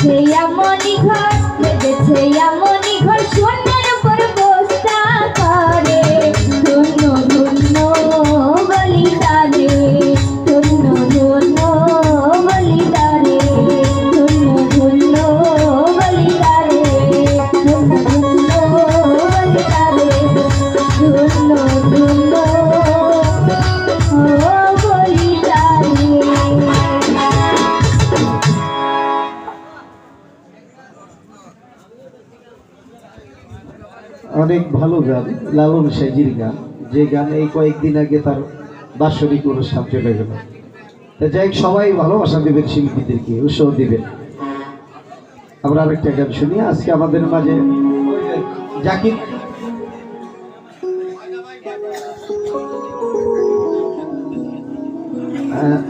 বেঁধেছে এমনই ঘর বেঁধেছে এমনই ঘর শূন্যের অনেক ভালো গান লালন সাইজির গান। যে গান এই কয়েকদিন আগে তার বাৎসরিক অনুষ্ঠান চলে গেল। যাই সবাই ভালোবাসা দেবেন শিল্পীদেরকে উৎসাহ দেবেন। আমরা আরেকটা গান শুনি আজকে আমাদের মাঝে জাকির। আহ,